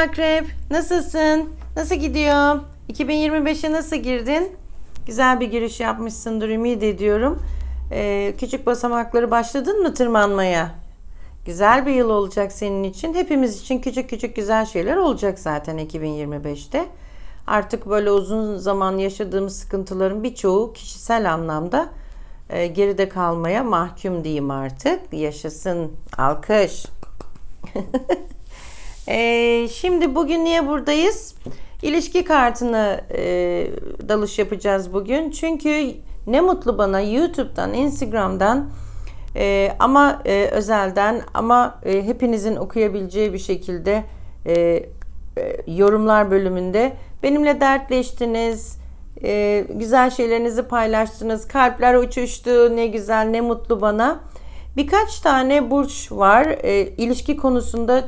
Akrep. Nasılsın? Nasıl gidiyor? 2025'e nasıl girdin? Güzel bir giriş yapmışsındır ümit ediyorum. Ee, küçük basamakları başladın mı tırmanmaya? Güzel bir yıl olacak senin için. Hepimiz için küçük küçük güzel şeyler olacak zaten 2025'te. Artık böyle uzun zaman yaşadığımız sıkıntıların birçoğu kişisel anlamda e, geride kalmaya mahkum diyeyim artık. Yaşasın alkış. Ee, şimdi bugün niye buradayız? İlişki kartını e, dalış yapacağız bugün. Çünkü ne mutlu bana YouTube'dan, Instagram'dan e, ama e, özelden ama e, hepinizin okuyabileceği bir şekilde e, e, yorumlar bölümünde benimle dertleştiniz. e, güzel şeylerinizi paylaştınız. Kalpler uçuştu. Ne güzel, ne mutlu bana. Birkaç tane burç var. E, ilişki konusunda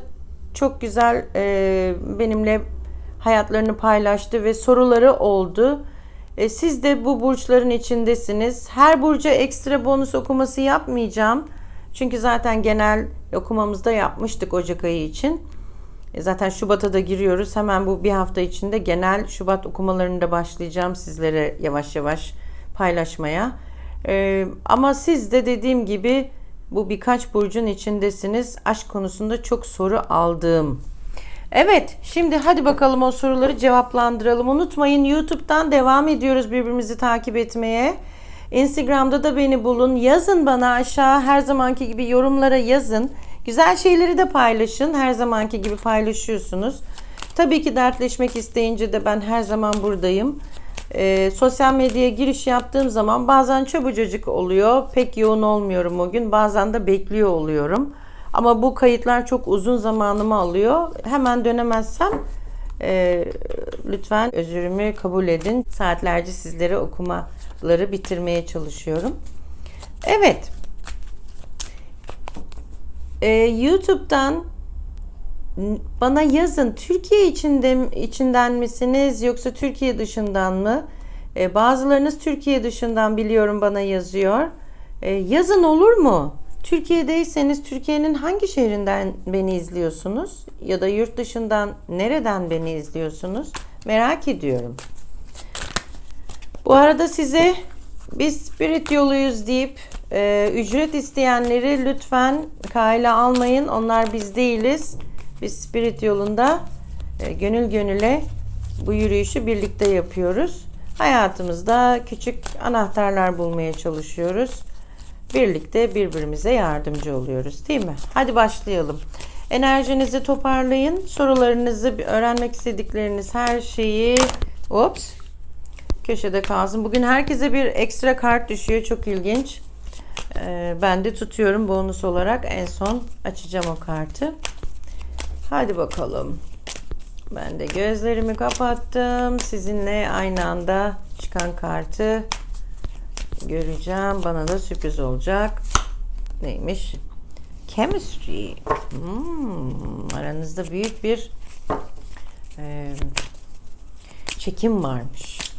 çok güzel e, benimle hayatlarını paylaştı ve soruları oldu. E, siz de bu burçların içindesiniz. Her burca ekstra bonus okuması yapmayacağım. Çünkü zaten genel okumamızda yapmıştık Ocak ayı için. E, zaten Şubat'a da giriyoruz. Hemen bu bir hafta içinde genel Şubat okumalarını da başlayacağım sizlere yavaş yavaş paylaşmaya. E, ama siz de dediğim gibi bu birkaç burcun içindesiniz. Aşk konusunda çok soru aldım. Evet, şimdi hadi bakalım o soruları cevaplandıralım. Unutmayın YouTube'dan devam ediyoruz birbirimizi takip etmeye. Instagram'da da beni bulun. Yazın bana aşağı her zamanki gibi yorumlara yazın. Güzel şeyleri de paylaşın. Her zamanki gibi paylaşıyorsunuz. Tabii ki dertleşmek isteyince de ben her zaman buradayım. Ee, sosyal medyaya giriş yaptığım zaman bazen çabucacık oluyor. Pek yoğun olmuyorum o gün. Bazen de bekliyor oluyorum. Ama bu kayıtlar çok uzun zamanımı alıyor. Hemen dönemezsem e, lütfen özürümü kabul edin. Saatlerce sizlere okumaları bitirmeye çalışıyorum. Evet. Ee, YouTube'dan bana yazın Türkiye içinde içinden misiniz yoksa Türkiye dışından mı? Ee, bazılarınız Türkiye dışından biliyorum bana yazıyor. Ee, yazın olur mu? Türkiye'deyseniz Türkiye'nin hangi şehrinden beni izliyorsunuz? Ya da yurt dışından nereden beni izliyorsunuz? Merak ediyorum. Bu arada size biz Spirit yoluyuz deyip e, ücret isteyenleri lütfen kayla almayın. Onlar biz değiliz. Biz Spirit yolunda e, gönül gönüle bu yürüyüşü birlikte yapıyoruz. Hayatımızda küçük anahtarlar bulmaya çalışıyoruz. Birlikte birbirimize yardımcı oluyoruz değil mi? Hadi başlayalım. Enerjinizi toparlayın. Sorularınızı, öğrenmek istedikleriniz her şeyi Ops. Köşede kalsın. Bugün herkese bir ekstra kart düşüyor. Çok ilginç. Ee, ben de tutuyorum bonus olarak. En son açacağım o kartı. Hadi bakalım. Ben de gözlerimi kapattım. Sizinle aynı anda çıkan kartı göreceğim. Bana da sürpriz olacak. Neymiş? Chemistry. Hmm, aranızda büyük bir e, çekim varmış.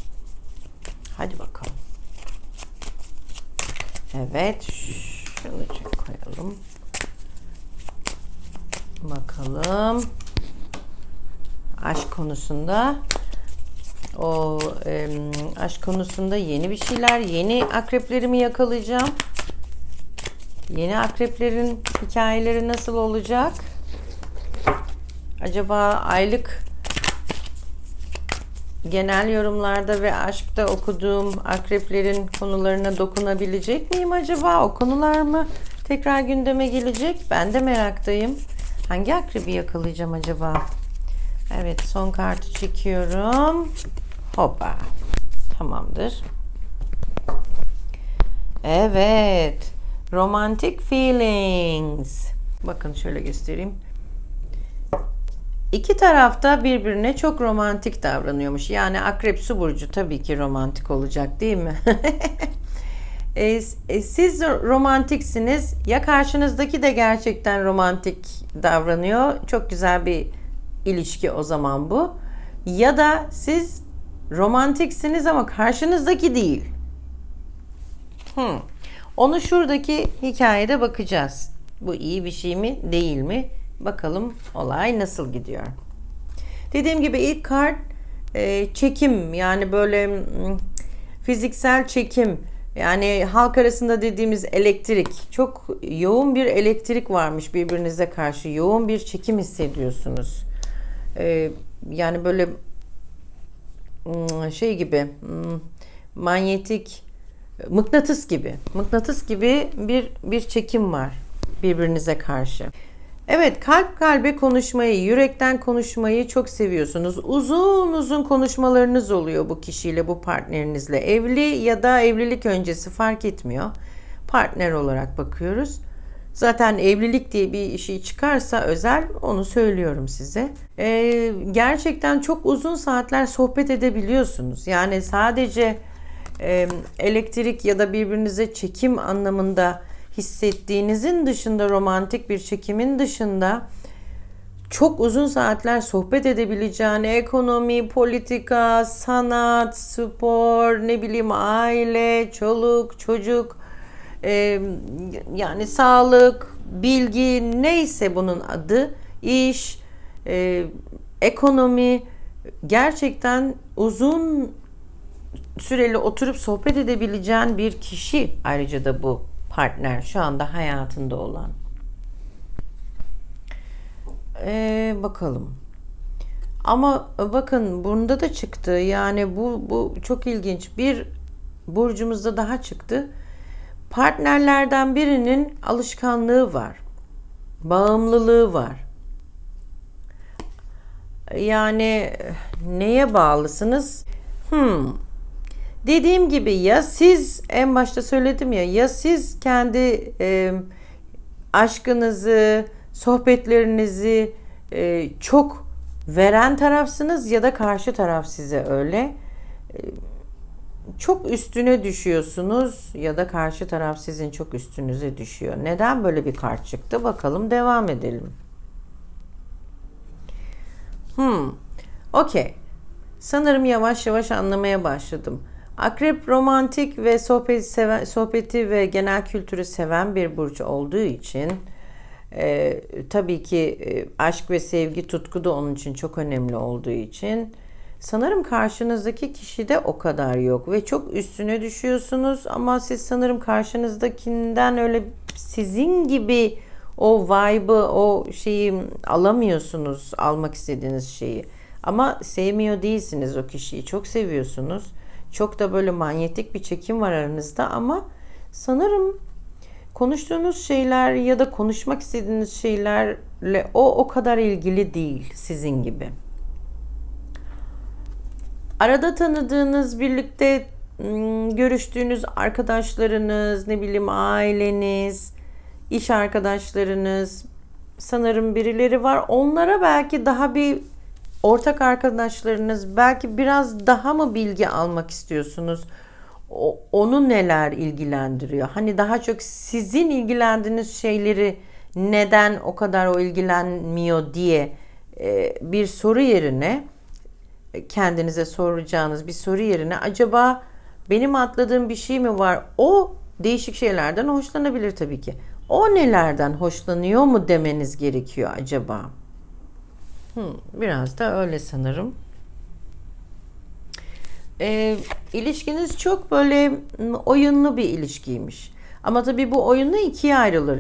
Hadi bakalım. Evet. Şunu koyalım. Bakalım. Aşk konusunda o e, aşk konusunda yeni bir şeyler, yeni akreplerimi yakalayacağım. Yeni akreplerin hikayeleri nasıl olacak? Acaba aylık genel yorumlarda ve aşkta okuduğum akreplerin konularına dokunabilecek miyim acaba? O konular mı tekrar gündeme gelecek? Ben de meraktayım. Hangi akrebi yakalayacağım acaba? Evet son kartı çekiyorum. Hoppa. Tamamdır. Evet. Romantic feelings. Bakın şöyle göstereyim. İki tarafta birbirine çok romantik davranıyormuş. Yani akrep su burcu tabii ki romantik olacak değil mi? e, e, siz romantiksiniz. Ya karşınızdaki de gerçekten romantik davranıyor. Çok güzel bir ilişki o zaman bu. Ya da siz romantiksiniz ama karşınızdaki değil. Hmm. Onu şuradaki hikayede bakacağız. Bu iyi bir şey mi değil mi? Bakalım olay nasıl gidiyor. Dediğim gibi ilk kart e, çekim yani böyle mm, fiziksel çekim yani halk arasında dediğimiz elektrik çok yoğun bir elektrik varmış birbirinize karşı yoğun bir çekim hissediyorsunuz. E, yani böyle mm, şey gibi mm, manyetik mıknatıs gibi mıknatıs gibi bir bir çekim var birbirinize karşı. Evet kalp kalbe konuşmayı, yürekten konuşmayı çok seviyorsunuz. Uzun uzun konuşmalarınız oluyor bu kişiyle, bu partnerinizle. Evli ya da evlilik öncesi fark etmiyor. Partner olarak bakıyoruz. Zaten evlilik diye bir şey çıkarsa özel onu söylüyorum size. Ee, gerçekten çok uzun saatler sohbet edebiliyorsunuz. Yani sadece e, elektrik ya da birbirinize çekim anlamında hissettiğinizin dışında romantik bir çekimin dışında çok uzun saatler sohbet edebileceğini ekonomi, politika, sanat, spor, ne bileyim aile, çoluk, çocuk, e, yani sağlık, bilgi neyse bunun adı, iş, e, ekonomi gerçekten uzun süreli oturup sohbet edebileceğin bir kişi. Ayrıca da bu partner şu anda hayatında olan. Ee, bakalım. Ama bakın bunda da çıktı. Yani bu bu çok ilginç. Bir burcumuzda daha çıktı. Partnerlerden birinin alışkanlığı var. Bağımlılığı var. Yani neye bağlısınız? Hmm, Dediğim gibi ya siz en başta söyledim ya ya siz kendi e, aşkınızı, sohbetlerinizi e, çok veren tarafsınız ya da karşı taraf size öyle. E, çok üstüne düşüyorsunuz ya da karşı taraf sizin çok üstünüze düşüyor. Neden böyle bir kart çıktı? Bakalım devam edelim. Hmm. Okey. Sanırım yavaş yavaş anlamaya başladım. Akrep romantik ve sohbeti, seven, sohbeti ve genel kültürü seven bir burç olduğu için e, tabii ki e, aşk ve sevgi tutku da onun için çok önemli olduğu için sanırım karşınızdaki kişi de o kadar yok ve çok üstüne düşüyorsunuz ama siz sanırım karşınızdakinden öyle sizin gibi o vibe'ı o şeyi alamıyorsunuz almak istediğiniz şeyi. Ama sevmiyor değilsiniz o kişiyi çok seviyorsunuz çok da böyle manyetik bir çekim var aranızda ama sanırım konuştuğunuz şeyler ya da konuşmak istediğiniz şeylerle o o kadar ilgili değil sizin gibi. Arada tanıdığınız, birlikte görüştüğünüz arkadaşlarınız, ne bileyim aileniz, iş arkadaşlarınız, sanırım birileri var. Onlara belki daha bir ortak arkadaşlarınız belki biraz daha mı bilgi almak istiyorsunuz? O, onu neler ilgilendiriyor? Hani daha çok sizin ilgilendiğiniz şeyleri neden o kadar o ilgilenmiyor diye e, bir soru yerine kendinize soracağınız bir soru yerine acaba benim atladığım bir şey mi var? O değişik şeylerden hoşlanabilir tabii ki. O nelerden hoşlanıyor mu demeniz gerekiyor acaba? Biraz da öyle sanırım. E, ilişkiniz çok böyle oyunlu bir ilişkiymiş. Ama tabii bu oyunu ikiye ayrılır.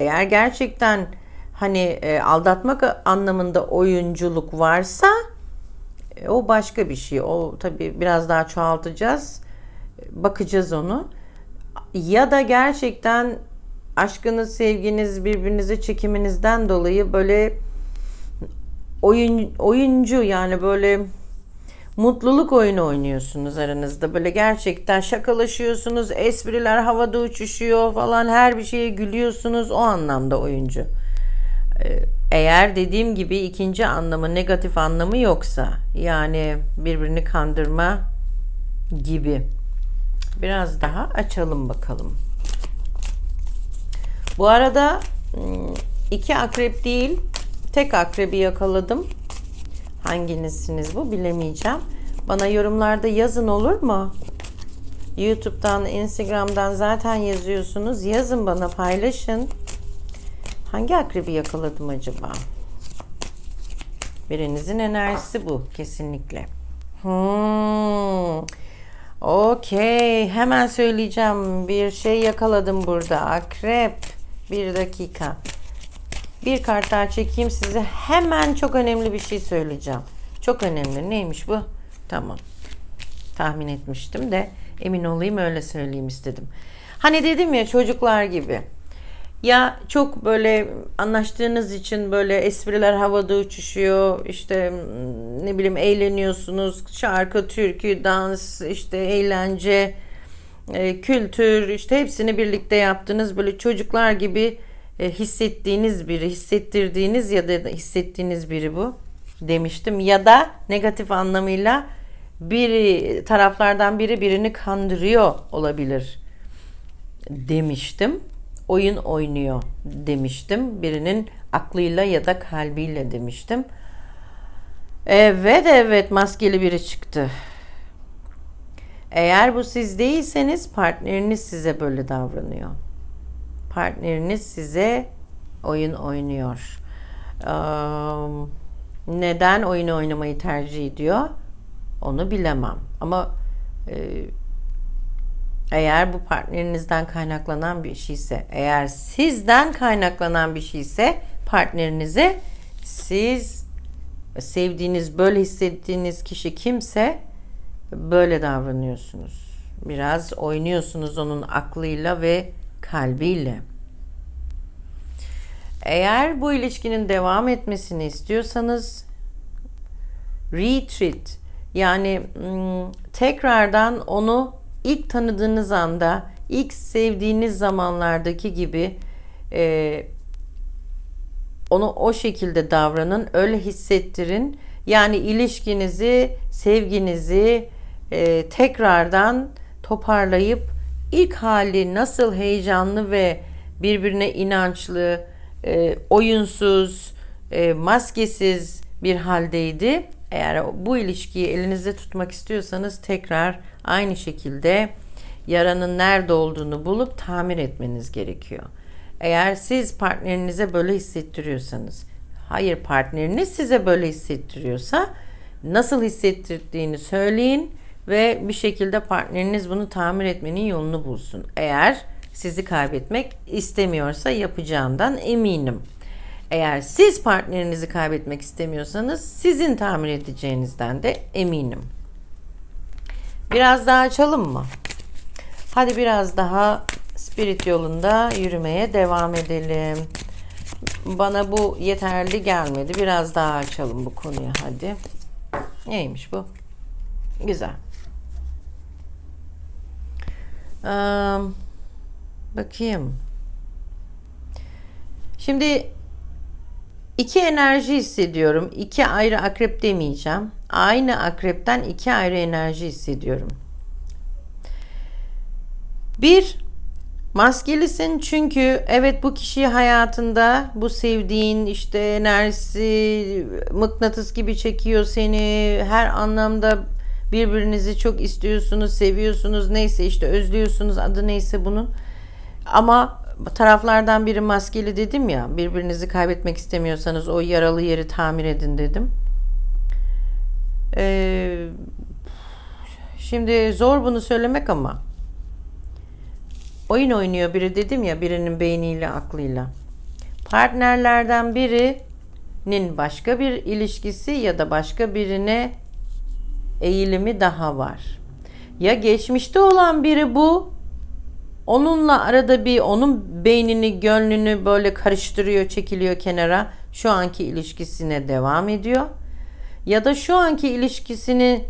Eğer gerçekten hani e, aldatmak anlamında oyunculuk varsa e, o başka bir şey. O tabii biraz daha çoğaltacağız. Bakacağız onu. Ya da gerçekten aşkınız, sevginiz, birbirinize çekiminizden dolayı böyle oyun oyuncu yani böyle mutluluk oyunu oynuyorsunuz aranızda. Böyle gerçekten şakalaşıyorsunuz, espriler havada uçuşuyor falan her bir şeye gülüyorsunuz. O anlamda oyuncu. Ee, eğer dediğim gibi ikinci anlamı, negatif anlamı yoksa yani birbirini kandırma gibi. Biraz daha açalım bakalım. Bu arada hmm, iki akrep değil Tek akrebi yakaladım. Hanginizsiniz bu bilemeyeceğim. Bana yorumlarda yazın olur mu? YouTube'dan, Instagram'dan zaten yazıyorsunuz. Yazın bana paylaşın. Hangi akrebi yakaladım acaba? Birinizin enerjisi bu kesinlikle. Hmm. Okey. Hemen söyleyeceğim. Bir şey yakaladım burada. Akrep. Bir dakika. Bir kart daha çekeyim size. Hemen çok önemli bir şey söyleyeceğim. Çok önemli. Neymiş bu? Tamam. Tahmin etmiştim de emin olayım öyle söyleyeyim istedim. Hani dedim ya çocuklar gibi. Ya çok böyle anlaştığınız için böyle espriler havada uçuşuyor. İşte ne bileyim eğleniyorsunuz. Şarkı, türkü, dans, işte eğlence, e, kültür işte hepsini birlikte yaptınız. Böyle çocuklar gibi e, hissettiğiniz biri, hissettirdiğiniz ya da hissettiğiniz biri bu demiştim. Ya da negatif anlamıyla biri taraflardan biri birini kandırıyor olabilir demiştim. Oyun oynuyor demiştim. Birinin aklıyla ya da kalbiyle demiştim. Evet evet maskeli biri çıktı. Eğer bu siz değilseniz partneriniz size böyle davranıyor. Partneriniz size oyun oynuyor. Neden oyun oynamayı tercih ediyor? Onu bilemem. Ama e, eğer bu partnerinizden kaynaklanan bir şeyse, eğer sizden kaynaklanan bir şeyse partnerinize siz sevdiğiniz, böyle hissettiğiniz kişi kimse böyle davranıyorsunuz. Biraz oynuyorsunuz onun aklıyla ve kalbiyle. Eğer bu ilişkinin devam etmesini istiyorsanız retreat yani hmm, tekrardan onu ilk tanıdığınız anda, ilk sevdiğiniz zamanlardaki gibi e, onu o şekilde davranın, öyle hissettirin. Yani ilişkinizi, sevginizi e, tekrardan toparlayıp ilk hali nasıl heyecanlı ve birbirine inançlı, e, oyunsuz, e, maskesiz bir haldeydi. Eğer bu ilişkiyi elinizde tutmak istiyorsanız tekrar aynı şekilde yaranın nerede olduğunu bulup tamir etmeniz gerekiyor. Eğer siz partnerinize böyle hissettiriyorsanız, hayır partneriniz size böyle hissettiriyorsa nasıl hissettirdiğini söyleyin ve bir şekilde partneriniz bunu tamir etmenin yolunu bulsun. Eğer sizi kaybetmek istemiyorsa yapacağından eminim. Eğer siz partnerinizi kaybetmek istemiyorsanız sizin tamir edeceğinizden de eminim. Biraz daha açalım mı? Hadi biraz daha spirit yolunda yürümeye devam edelim. Bana bu yeterli gelmedi. Biraz daha açalım bu konuyu hadi. Neymiş bu? Güzel. Bakayım. Şimdi iki enerji hissediyorum. İki ayrı akrep demeyeceğim. Aynı akrepten iki ayrı enerji hissediyorum. Bir, maskelisin çünkü evet bu kişi hayatında bu sevdiğin işte enerjisi mıknatıs gibi çekiyor seni. Her anlamda birbirinizi çok istiyorsunuz, seviyorsunuz. Neyse işte özlüyorsunuz adı neyse bunun. Ama taraflardan biri maskeli dedim ya birbirinizi kaybetmek istemiyorsanız o yaralı yeri tamir edin dedim. Ee, şimdi zor bunu söylemek ama oyun oynuyor biri dedim ya birinin beyniyle aklıyla. Partnerlerden birinin başka bir ilişkisi ya da başka birine eğilimi daha var. Ya geçmişte olan biri bu Onunla arada bir onun beynini, gönlünü böyle karıştırıyor, çekiliyor kenara. Şu anki ilişkisine devam ediyor. Ya da şu anki ilişkisini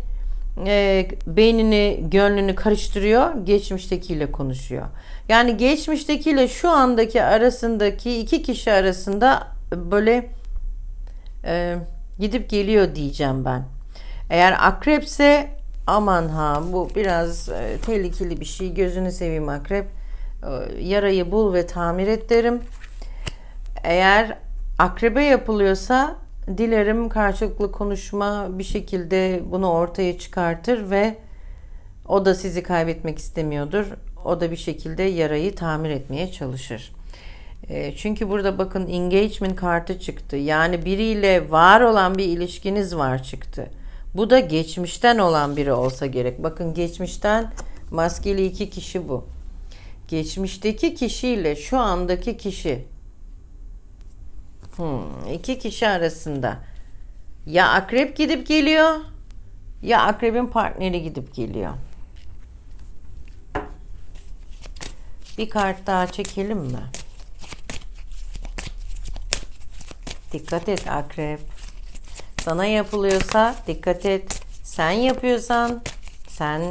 e, beynini, gönlünü karıştırıyor, geçmiştekiyle konuşuyor. Yani geçmiştekiyle şu andaki arasındaki iki kişi arasında böyle e, gidip geliyor diyeceğim ben. Eğer akrepse aman ha bu biraz e, tehlikeli bir şey. Gözünü seveyim akrep. E, yarayı bul ve tamir et derim. Eğer akrebe yapılıyorsa dilerim karşılıklı konuşma bir şekilde bunu ortaya çıkartır ve o da sizi kaybetmek istemiyordur. O da bir şekilde yarayı tamir etmeye çalışır. E, çünkü burada bakın engagement kartı çıktı. Yani biriyle var olan bir ilişkiniz var çıktı. Bu da geçmişten olan biri olsa gerek. Bakın geçmişten maskeli iki kişi bu. Geçmişteki kişiyle şu andaki kişi hmm, iki kişi arasında ya akrep gidip geliyor ya akrebin partneri gidip geliyor. Bir kart daha çekelim mi? Dikkat et akrep. Sana yapılıyorsa dikkat et. Sen yapıyorsan sen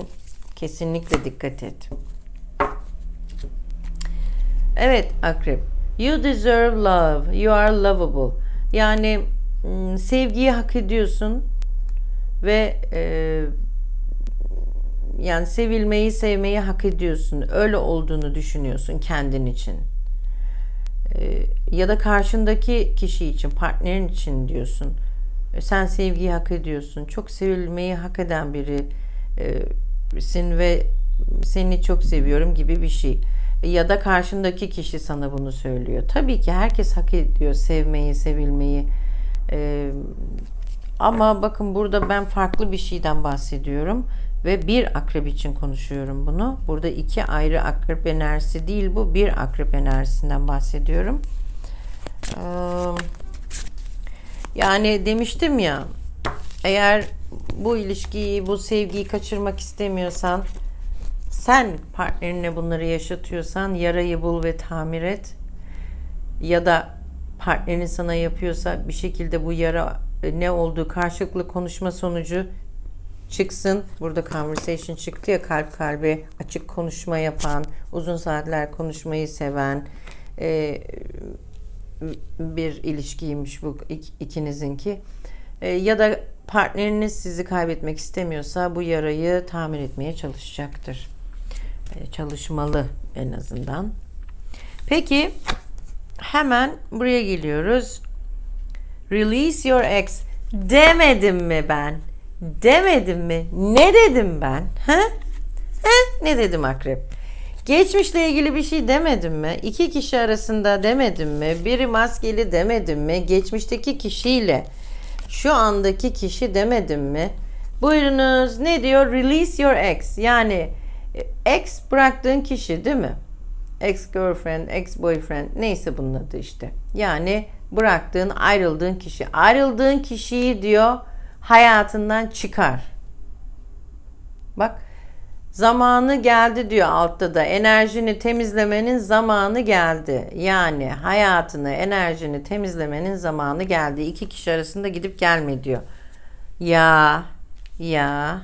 kesinlikle dikkat et. Evet akrep. You deserve love. You are lovable. Yani mm, sevgiyi hak ediyorsun ve e, yani sevilmeyi, sevmeyi hak ediyorsun. Öyle olduğunu düşünüyorsun kendin için. E, ya da karşındaki kişi için, partnerin için diyorsun. E, Sen sevgiyi hak ediyorsun. Çok sevilmeyi hak eden birisin ve seni çok seviyorum gibi bir şey. Ya da karşındaki kişi sana bunu söylüyor. Tabii ki herkes hak ediyor sevmeyi, sevilmeyi. E, ama bakın burada ben farklı bir şeyden bahsediyorum ve bir akrep için konuşuyorum bunu. Burada iki ayrı akrep enerjisi değil bu bir akrep enerjisinden bahsediyorum. Ee, yani demiştim ya eğer bu ilişkiyi, bu sevgiyi kaçırmak istemiyorsan sen partnerine bunları yaşatıyorsan yarayı bul ve tamir et. Ya da partnerin sana yapıyorsa bir şekilde bu yara e, ne olduğu karşılıklı konuşma sonucu çıksın. Burada conversation çıktı ya kalp kalbe açık konuşma yapan, uzun saatler konuşmayı seven e, bir ilişkiymiş bu ik- ikinizinki. E, ya da partneriniz sizi kaybetmek istemiyorsa bu yarayı tamir etmeye çalışacaktır. E, çalışmalı en azından. Peki hemen buraya geliyoruz. Release your ex. Demedim mi ben? Demedim mi? Ne dedim ben? He? He? Ne dedim akrep? Geçmişle ilgili bir şey demedim mi? İki kişi arasında demedim mi? Biri maskeli demedim mi? Geçmişteki kişiyle şu andaki kişi demedim mi? Buyurunuz ne diyor? Release your ex. Yani e, ex bıraktığın kişi değil mi? Ex girlfriend, ex boyfriend neyse bunun adı işte. Yani bıraktığın, ayrıldığın kişi. Ayrıldığın kişiyi diyor hayatından çıkar. Bak zamanı geldi diyor altta da enerjini temizlemenin zamanı geldi. Yani hayatını, enerjini temizlemenin zamanı geldi. İki kişi arasında gidip gelme diyor. Ya, ya.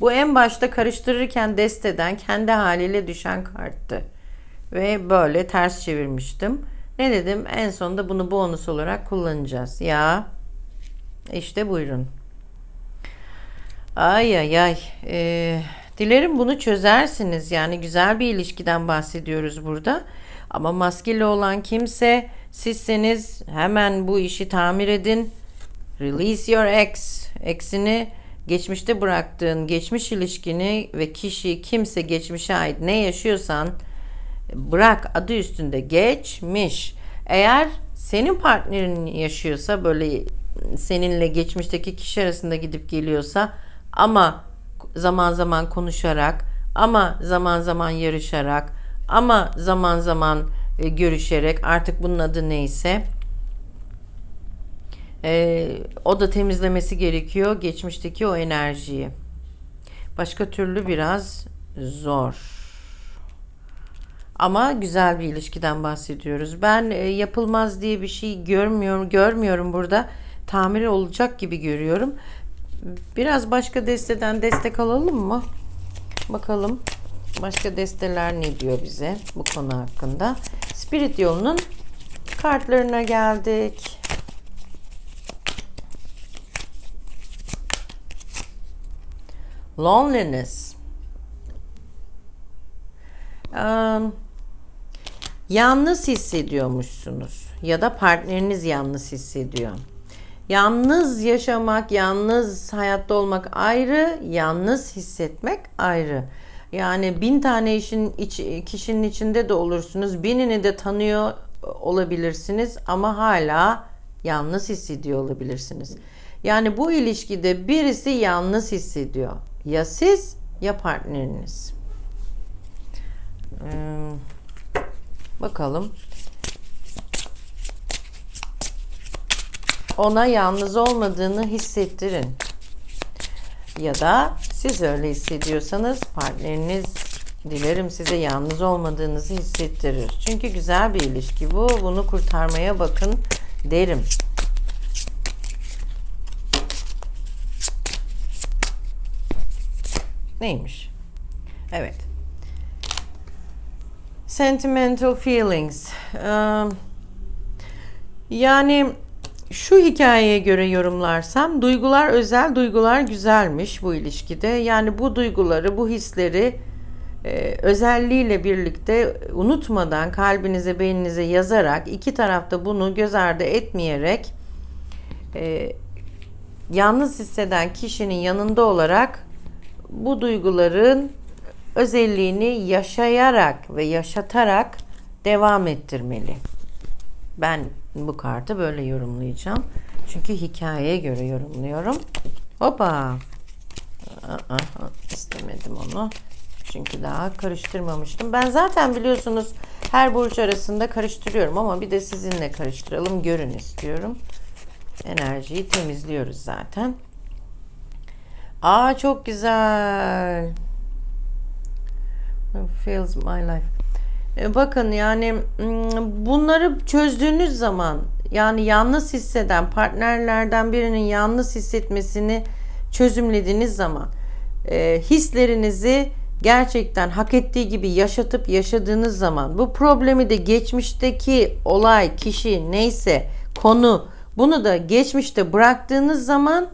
Bu en başta karıştırırken desteden kendi haliyle düşen karttı. Ve böyle ters çevirmiştim. Ne dedim? En sonunda bunu bonus olarak kullanacağız. Ya işte buyurun. Ay ay ay. Ee, dilerim bunu çözersiniz. Yani güzel bir ilişkiden bahsediyoruz burada. Ama maskeli olan kimse sizseniz hemen bu işi tamir edin. Release your ex. Ex'ini geçmişte bıraktığın geçmiş ilişkini ve kişi kimse geçmişe ait ne yaşıyorsan bırak adı üstünde geçmiş. Eğer senin partnerin yaşıyorsa böyle seninle geçmişteki kişi arasında gidip geliyorsa ama zaman zaman konuşarak ama zaman zaman yarışarak ama zaman zaman e, görüşerek artık bunun adı neyse e, o da temizlemesi gerekiyor geçmişteki o enerjiyi. Başka türlü biraz zor. Ama güzel bir ilişkiden bahsediyoruz. Ben e, yapılmaz diye bir şey görmüyorum, görmüyorum burada. Tamir olacak gibi görüyorum. Biraz başka desteden destek alalım mı? Bakalım başka desteler ne diyor bize bu konu hakkında. Spirit yolunun kartlarına geldik. Loneliness. Um, yalnız hissediyormuşsunuz ya da partneriniz yalnız hissediyor. Yalnız yaşamak, yalnız hayatta olmak ayrı, yalnız hissetmek ayrı. Yani bin tane işin iç, kişinin içinde de olursunuz. Binini de tanıyor olabilirsiniz ama hala yalnız hissediyor olabilirsiniz. Yani bu ilişkide birisi yalnız hissediyor. Ya siz ya partneriniz. Ee, bakalım. Ona yalnız olmadığını hissettirin. Ya da siz öyle hissediyorsanız partneriniz dilerim size yalnız olmadığınızı hissettirir. Çünkü güzel bir ilişki bu. Bunu kurtarmaya bakın derim. Neymiş? Evet. Sentimental feelings. Ee, yani şu hikayeye göre yorumlarsam duygular özel, duygular güzelmiş bu ilişkide. Yani bu duyguları, bu hisleri e, özelliğiyle birlikte unutmadan kalbinize, beyninize yazarak iki tarafta bunu göz ardı etmeyerek e, yalnız hisseden kişinin yanında olarak bu duyguların özelliğini yaşayarak ve yaşatarak devam ettirmeli. Ben bu kartı böyle yorumlayacağım. Çünkü hikayeye göre yorumluyorum. Hoppa. Aa, istemedim onu. Çünkü daha karıştırmamıştım. Ben zaten biliyorsunuz her burç arasında karıştırıyorum ama bir de sizinle karıştıralım görün istiyorum. Enerjiyi temizliyoruz zaten. Aa çok güzel. Feels my life. E, bakın yani bunları çözdüğünüz zaman yani yalnız hisseden partnerlerden birinin yalnız hissetmesini çözümlediğiniz zaman e, hislerinizi gerçekten hak ettiği gibi yaşatıp yaşadığınız zaman bu problemi de geçmişteki olay, kişi neyse konu bunu da geçmişte bıraktığınız zaman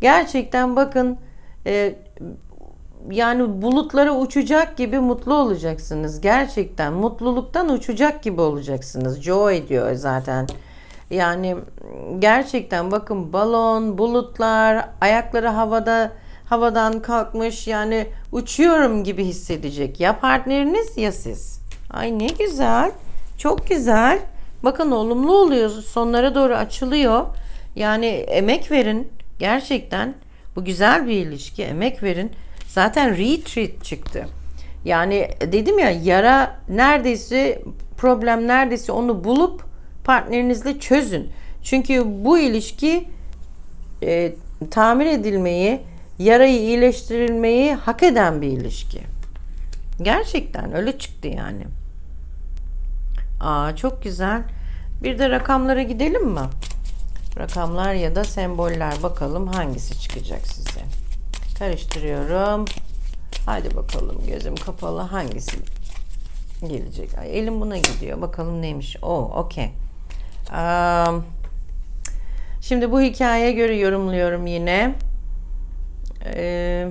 gerçekten bakın e, yani bulutlara uçacak gibi mutlu olacaksınız. Gerçekten mutluluktan uçacak gibi olacaksınız. Joy diyor zaten. Yani gerçekten bakın balon, bulutlar, ayakları havada havadan kalkmış yani uçuyorum gibi hissedecek. Ya partneriniz ya siz. Ay ne güzel. Çok güzel. Bakın olumlu oluyor. Sonlara doğru açılıyor. Yani emek verin. Gerçekten bu güzel bir ilişki. Emek verin. Zaten retreat çıktı. Yani dedim ya yara neredeyse problem neredeyse onu bulup partnerinizle çözün. Çünkü bu ilişki e, tamir edilmeyi, yarayı iyileştirilmeyi hak eden bir ilişki. Gerçekten öyle çıktı yani. Aa çok güzel. Bir de rakamlara gidelim mi? Rakamlar ya da semboller bakalım hangisi çıkacak size. Karıştırıyorum. Haydi bakalım gözüm kapalı hangisi gelecek. Ay, elim buna gidiyor. Bakalım neymiş. Oh, okey. Um, şimdi bu hikayeye göre yorumluyorum yine. Ee,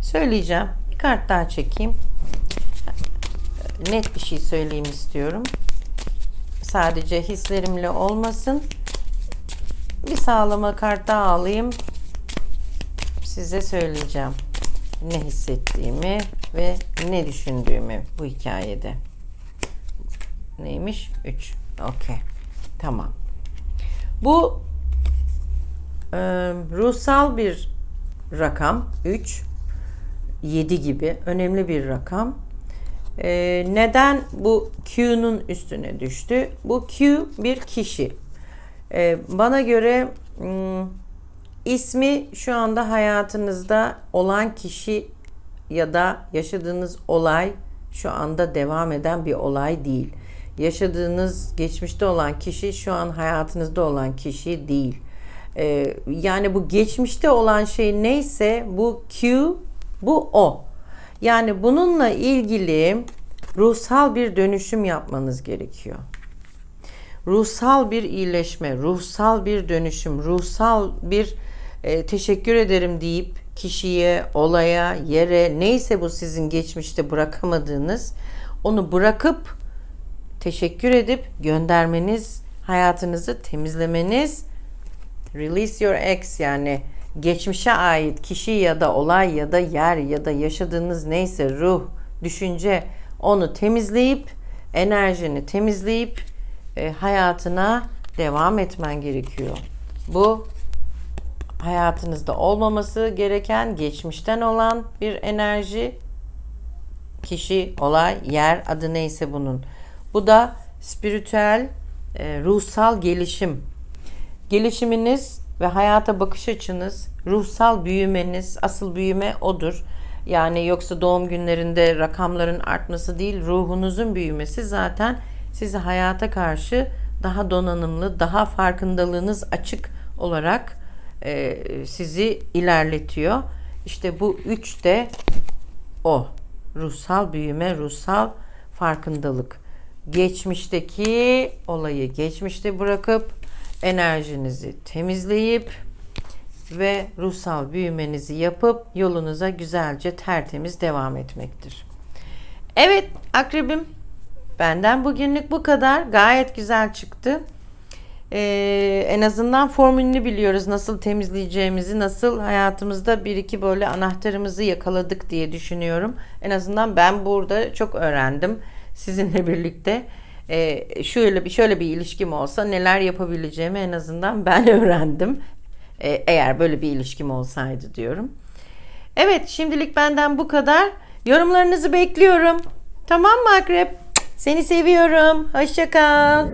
söyleyeceğim. Bir kart daha çekeyim. Net bir şey söyleyeyim istiyorum. Sadece hislerimle olmasın. Bir sağlama kart daha alayım. Size söyleyeceğim ne hissettiğimi ve ne düşündüğümü bu hikayede. Neymiş? 3. Okey. Tamam. Bu e, ruhsal bir rakam. 3. 7 gibi önemli bir rakam. E, neden bu Q'nun üstüne düştü? Bu Q bir kişi. E, bana göre hmm, ismi şu anda hayatınızda olan kişi ya da yaşadığınız olay şu anda devam eden bir olay değil. Yaşadığınız geçmişte olan kişi şu an hayatınızda olan kişi değil. Ee, yani bu geçmişte olan şey neyse bu Q bu o. Yani bununla ilgili ruhsal bir dönüşüm yapmanız gerekiyor. Ruhsal bir iyileşme, ruhsal bir dönüşüm, ruhsal bir e, teşekkür ederim deyip kişiye, olaya, yere neyse bu sizin geçmişte bırakamadığınız onu bırakıp teşekkür edip göndermeniz, hayatınızı temizlemeniz, release your ex yani geçmişe ait kişi ya da olay ya da yer ya da yaşadığınız neyse ruh, düşünce onu temizleyip enerjini temizleyip e, hayatına devam etmen gerekiyor. Bu hayatınızda olmaması gereken geçmişten olan bir enerji kişi, olay, yer adı neyse bunun. Bu da spiritüel, e, ruhsal gelişim. Gelişiminiz ve hayata bakış açınız, ruhsal büyümeniz, asıl büyüme odur. Yani yoksa doğum günlerinde rakamların artması değil, ruhunuzun büyümesi zaten sizi hayata karşı daha donanımlı, daha farkındalığınız açık olarak e, sizi ilerletiyor. İşte bu üç de o. Ruhsal büyüme, ruhsal farkındalık. Geçmişteki olayı geçmişte bırakıp enerjinizi temizleyip ve ruhsal büyümenizi yapıp yolunuza güzelce tertemiz devam etmektir. Evet akrebim benden bugünlük bu kadar. Gayet güzel çıktı. Ee, en azından formülünü biliyoruz. Nasıl temizleyeceğimizi, nasıl hayatımızda bir iki böyle anahtarımızı yakaladık diye düşünüyorum. En azından ben burada çok öğrendim sizinle birlikte. Ee, şöyle bir şöyle bir ilişkim olsa neler yapabileceğimi en azından ben öğrendim. Ee, eğer böyle bir ilişkim olsaydı diyorum. Evet şimdilik benden bu kadar. Yorumlarınızı bekliyorum. Tamam mı Akrep? Seni seviyorum. Hoşça kal.